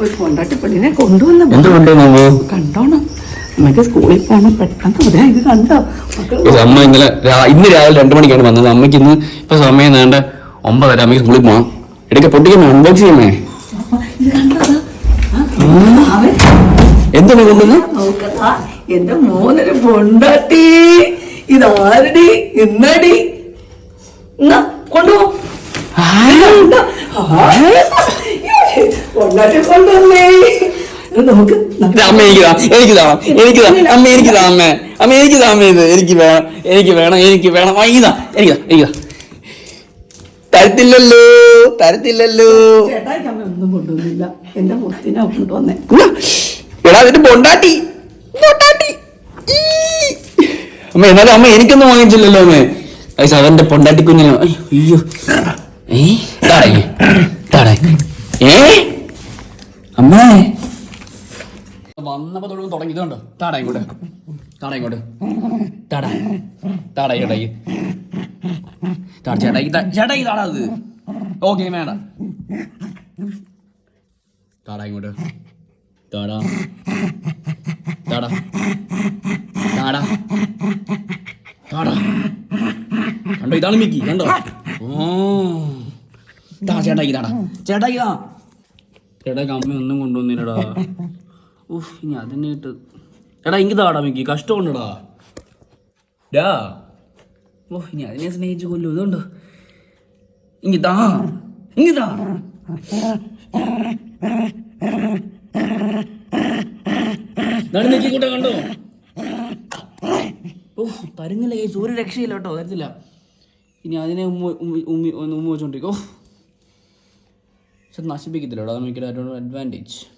ഒരു കൊണ്ടാട്ടി പെണ്ണിനെ കൊണ്ടുവന്ന കണ്ടോണം. അമ്മയ്ക്ക് സ്കൂളിൽ പോകണം പെട്ടെന്ന് അതെ ഇത് കണ്ടോ? അമ്മ ഇന്നലെ ഇന്ന് രാവിലെ രണ്ടു മണിക്കാണ് വന്നത്. അമ്മയ്ക്ക് ഇന്ന് ഇപ്പൊ സമയം നേണ്ട ഒമ്പതര. അമ്മയ്ക്ക് സ്കൂളിൽ പോകണം ഇടയ്ക്ക് പൊട്ടിക്കമ്മേ അൺബോക്സ് ചെയ്യണേ എന്താണ് കൊണ്ടുവന്ന്? എന്റെ മോനൊരു പൊണ്ടാട്ടി. ഇതാരടി ഇന്നടി? കൊണ്ടുപോ. ഇത് അമ്മ എനിക്ക് എനിക്ക് താ എനിക്ക് അമ്മ എനിക്ക് താ അമ്മ. എനിക്ക് താ ഇത്. എനിക്ക് വേണം എനിക്ക് വേണം എനിക്ക് വേണം. ഇതാ എനിക്ക് എനിക്ക് തരത്തില്ലല്ലോ തരത്തില്ലല്ലോ. ഒന്നും കൊണ്ടുവന്നില്ല. എന്റെ മുത്തിനെ കൊണ്ടുവന്നേ. എടാ അതിന്റെ പൊണ്ടാട്ടി. പൊണ്ടാട്ടി. അമ്മ എന്നാലും അമ്മ എനിക്കൊന്നും വാങ്ങിച്ചില്ലല്ലോ അമ്മേ. ഐസ് അവന്റെ പൊണ്ടാട്ടി കുഞ്ഞിനോ. അയ്യോ, ഏ അമ്മേ വന്നപ്പോ തൊഴും തുടങ്ങി ഇതുണ്ടോ താടാ ഇങ്ങോട്ട്. താടാ ഇങ്ങോട്ട്. താടാ. താടാ ചേട്ടായി താടാ ചേട്ടായി ചേട്ടായി താടാ അത്. ഓക്കെ വേണ്ട. താടാ ഇങ്ങോട്ട്. താടാ. താടാ. താടാ. താടാ. കണ്ടോ? ഇതാണ് മിക്കി കണ്ടോ? ഓ. താ ചേട്ടായി താടാ. ചേട്ടായി താ. ചേട്ടായിക്ക് കമ്മി ഒന്നും കൊണ്ടുവന്നില്ലടാ. ഉഫ് ഇനി അതിനെ ഇട്ട്. എടാ എനിക്ക് താടാ മിക്കി. കഷ്ടമുണ്ടടാ. ഡാ. ഓ ഇനി അതിനെ സ്നേഹിച്ച് കൊല്ലു. ഇതുണ്ട്? ഇങ്ങി താ ഇങ്ങി താ നടന്ന് കണ്ടോ? ഓ തരുന്നില്ല ഈ സൂര്യ രക്ഷയില്ല കേട്ടോ തരത്തില്ല ഇനി അതിനെ ഉമ്മ ഉമ്മി ഉമ്മി ഒന്ന് ഉമ്മ വെച്ചോണ്ടിരിക്കോ. നശിപ്പിക്കത്തില്ല. അതാണ് എനിക്കൊരു അഡ്വാന്റേജ്